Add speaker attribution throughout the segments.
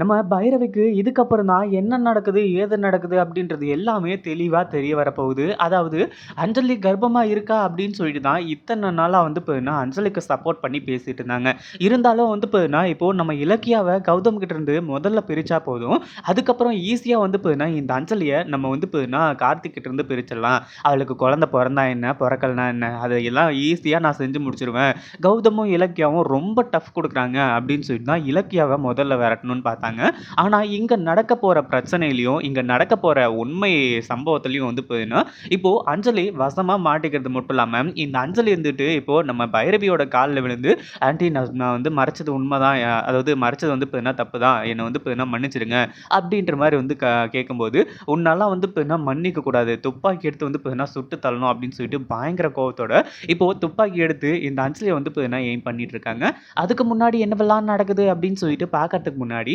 Speaker 1: நம்ம பைரவிக்கு இதுக்கப்புறம் தான் என்ன நடக்குது ஏது நடக்குது அப்படின்றது எல்லாமே தெளிவாக தெரிய வரப்போகுது. அதாவது அஞ்சலி கர்ப்பமாக இருக்கா அப்படின்னு சொல்லிட்டு தான் இத்தனை நாளாக வந்து போயின்னா அஞ்சலிக்கு சப்போர்ட் பண்ணி பேசிட்டு இருந்தாங்க. இருந்தாலும் வந்து போயின்னா இப்போது நம்ம இலக்கியாவை கௌதம் இருந்து முதல்ல பிரித்தா போதும். அதுக்கப்புறம் ஈஸியாக வந்து போயின்னா இந்த அஞ்சலியை நம்ம வந்து போயின்னா கார்த்திக் இருந்து பிரிச்சிடலாம். அவளுக்கு குழந்தை பிறந்தா என்ன பிறக்கலனா என்ன அதையெல்லாம் ஈஸியாக நான் செஞ்சு முடிச்சிருவேன். கௌதமும் இலக்கியாவும் ரொம்ப டஃப் கொடுக்குறாங்க அப்படின்னு சொல்லிட்டு தான் இலக்கியாவை முதல்ல விரட்டணும்னு பார்த்தா பார்த்தாங்க. ஆனால் இங்கே நடக்க போகிற பிரச்சனையிலையும் இங்கே நடக்க போகிற உண்மை சம்பவத்துலேயும் வந்து போயின்னா இப்போது அஞ்சலி வசமாக மாட்டிக்கிறது மட்டும் இல்லாமல் இந்த அஞ்சலி இருந்துட்டு இப்போது நம்ம பைரவியோட காலில் விழுந்து ஆன்டி நான் நான் வந்து மறைச்சது உண்மை தான் அதாவது மறைச்சது வந்து இப்போ தப்பு தான் என்னை வந்து இப்போ மன்னிச்சிடுங்க? அப்படின்ற மாதிரி வந்து க கேட்கும்போது உன்னாலாம் வந்து இப்போ மன்னிக்க கூடாது துப்பாக்கி எடுத்து வந்து இப்போ சுட்டு தள்ளணும்? அப்படின்னு சொல்லிட்டு பயங்கர கோவத்தோட இப்போது துப்பாக்கி எடுத்து இந்த அஞ்சலியை வந்து இப்போ எய்ம் பண்ணிட்டு இருக்காங்க. அதுக்கு முன்னாடி என்னவெல்லாம் நடக்குது அப்படின்னு சொல்லிட்டு பார்க்கறதுக்கு முன்னாடி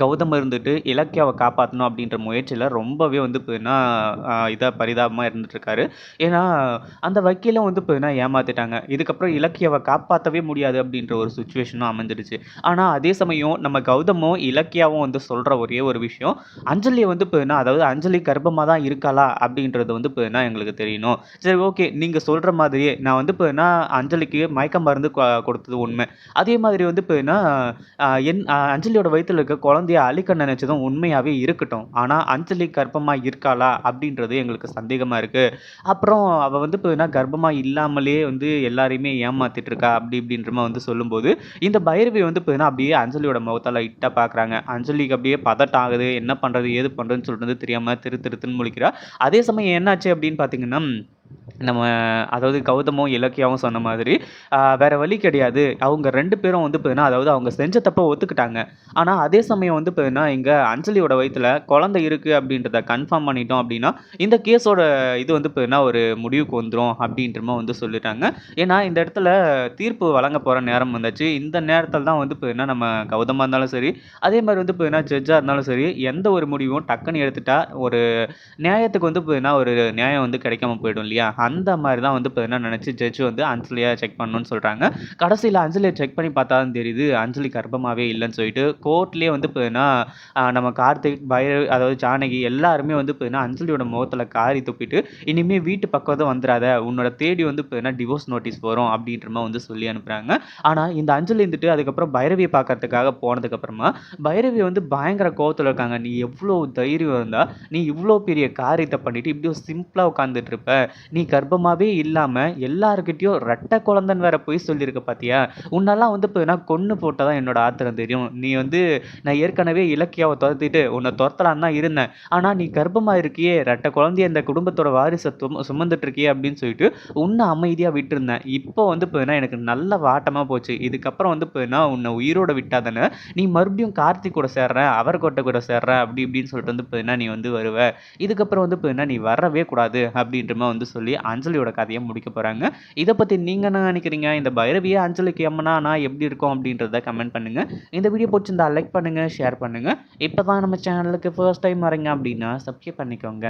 Speaker 1: கௌதம் இருந்துட்டு இலக்கியாவை காப்பாற்றணும் அப்படின்ற முயற்சியில் ரொம்பவே வந்து பார்த்தீங்கன்னா இதாக பரிதாபமாக இருந்துட்டுருக்காரு. ஏன்னா அந்த வக்கீலும் வந்து பார்த்தீங்கன்னா ஏமாற்றிட்டாங்க இதுக்கப்புறம் இலக்கியாவை காப்பாற்றவே முடியாது அப்படின்ற ஒரு சுச்சுவேஷனும் அமைஞ்சிடுச்சு. ஆனால் அதே சமயம் நம்ம கௌதமும் இலக்கியாவும் வந்து சொல்கிற ஒரே ஒரு விஷயம். அஞ்சலியை வந்து பார்த்தீங்கன்னா அதாவது அஞ்சலி கர்ப்பமாக தான் இருக்காளா அப்படின்றது வந்து பார்த்தீங்கன்னா எங்களுக்கு தெரியணும். சரி ஓகே நீங்கள் சொல்கிற மாதிரியே நான் வந்து பார்த்தீங்கன்னா அஞ்சலிக்கு மயக்க மருந்து கொடுத்தது உண்மை. அதே மாதிரி வந்து பார்த்தீங்கன்னா என் அஞ்சலியோட வயிற்றில் இருக்க குழந்தை குழந்தைய அழிக்க நினைச்சதும் உண்மையாகவே இருக்கட்டும். ஆனால் அஞ்சலி கர்ப்பமாக இருக்காளா அப்படின்றது எங்களுக்கு சந்தேகமாக இருக்குது அப்புறம் அவள் வந்து இப்போ கர்ப்பமாக இல்லாமலே வந்து எல்லாரையுமே ஏமாத்திட்டு இருக்கா அப்படி இப்படின்றமா வந்து சொல்லும்போது இந்த பைரவி வந்து இப்போ அப்படியே அஞ்சலியோட முகத்தால் இட்டாக பார்க்குறாங்க அஞ்சலிக்கு அப்படியே பதட்டம் ஆகுது. என்ன பண்ணுறது ஏது பண்ணுறதுன்னு சொல்கிறது தெரியாமல் திரு திருத்துன்னு முழிக்கிறா. அதே சமயம் என்னாச்சு அப்படின்னு பார்த்தீங்கன்னா நம்ம அதாவது கௌதமும் இலக்கியாவும் சொன்ன மாதிரி வேறு வழி கிடையாது. அவங்க ரெண்டு பேரும் வந்து பார்த்தீங்கன்னா அதாவது அவங்க செஞ்ச தப்பை ஒத்துக்கிட்டாங்க. ஆனால் அதே சமயம் வந்து பார்த்தீங்கன்னா இங்கே அஞ்சலியோட வயிற்றில் குழந்தை இருக்குது அப்படின்றத கன்ஃபார்ம் பண்ணிட்டோம் அப்படின்னா இந்த கேஸோட இது வந்து பார்த்தீங்கன்னா ஒரு முடிவுக்கு வந்துடும் அப்படின்றமா வந்து சொல்லிட்டாங்க. ஏன்னா இந்த இடத்துல தீர்ப்பு வழங்க போகிற நேரம் வந்துச்சு. இந்த நேரத்தில் தான் வந்து பார்த்தீங்கன்னா நம்ம கௌதமாக இருந்தாலும் சரி அதே மாதிரி வந்து பார்த்தீங்கன்னா ஜட்ஜாக இருந்தாலும் சரி எந்த ஒரு முடிவும் டக்குன்னு எடுத்துட்டா ஒரு நியாயத்துக்கு வந்து பார்த்தீங்கன்னா ஒரு நியாயம் வந்து கிடைக்காம போயிடும் இல்லையா? அந்த மாதிரி தான் வந்து பார்த்தீங்கன்னா நினச்சி ஜட்ஜ் வந்து அஞ்சலியை செக் பண்ணணும்னு சொல்கிறாங்க கடைசியில் அஞ்சலியை செக் பண்ணி பார்த்தா தான் தெரியுது அஞ்சலி கர்ப்பமாகவே இல்லைன்னு சொல்லிட்டு கோர்ட்லேயே வந்து பார்த்தீங்கன்னா நம்ம கார்த்திக் பைர அதாவது ஜானகி எல்லாருமே வந்து பார்த்தீங்கன்னா அஞ்சலியோட முகத்தில் காரி துப்பிட்டு இனிமேல் வீட்டு பக்கம் தான் வந்துடாத உன்னோட தேடி வந்து பார்த்தீங்கன்னா டிவோர்ஸ் நோட்டீஸ் வரும் அப்படின்ற மாதிரி வந்து சொல்லி அனுப்புகிறாங்க ஆனால் இந்த அஞ்சலி இருந்துட்டு அதுக்கப்புறம் பைரவியை பார்க்கறதுக்காக போனதுக்கப்புறமா பைரவி வந்து பயங்கர கோவத்தில் இருக்காங்க. நீ எவ்வளோ தைரியம் இருந்தால் நீ இவ்வளோ பெரிய காரியத்தை பண்ணிவிட்டு இப்படி சிம்பிளாக உட்காந்துட்டு இருப்ப நீ கர்ப்பமாகவே இல்லாமல் எல்லாருக்கிட்டேயும் ரெட்டை குழந்தைன்னு வேற போய் சொல்லியிருக்க பார்த்தியா உன்னெல்லாம் வந்து இப்போ நான் கொன்று போட்டால் தான் என்னோட ஆத்திரம் தெரியும். நீ வந்து நான் ஏற்கனவே இலக்கியாவை துரத்திட்டு உன்னை துரத்தலான்னு தான் இருந்தேன். ஆனால் நீ கர்ப்பமாக இருக்கியே ரெட்ட குழந்தைய இந்த குடும்பத்தோட வாரிசை சுமந்துட்டு இருக்கியே அப்படின்னு சொல்லிட்டு உன்னை அமைதியாக விட்டுருந்தேன். இப்போ வந்து இப்போ எனக்கு நல்ல வாட்டமாக போச்சு. இதுக்கப்புறம் வந்து இப்போ உன்னை உயிரோட விட்டாதானே நீ மறுபடியும் கார்த்திக் கூட சேர்றேன் அவர் கோட்டை கூட சேர்றேன் அப்படி இப்படின்னு சொல்லிட்டு வந்து இப்போ நீ வந்து வருவ. இதுக்கப்புறம் வந்து இப்போ நீ வரவே கூடாது அப்படின்றமா வந்து சொல்லி அஞ்சலியோட கதையை முடிக்க போகிறாங்க இதை பற்றி நீங்கள் என்ன நினைக்கிறீங்க? இந்த பைரவியை அஞ்சலிக்கு எம்மனா நான் எப்படி இருக்கும் அப்படின்றத கமெண்ட் பண்ணுங்கள் இந்த வீடியோ பிடிச்சிருந்தா லைக் பண்ணுங்கள் ஷேர் பண்ணுங்கள் இப்போ தான் நம்ம சேனலுக்கு ஃபர்ஸ்ட் டைம் வரீங்க அப்படின்னா சப்ஸ்கிரைப் பண்ணிக்கோங்க.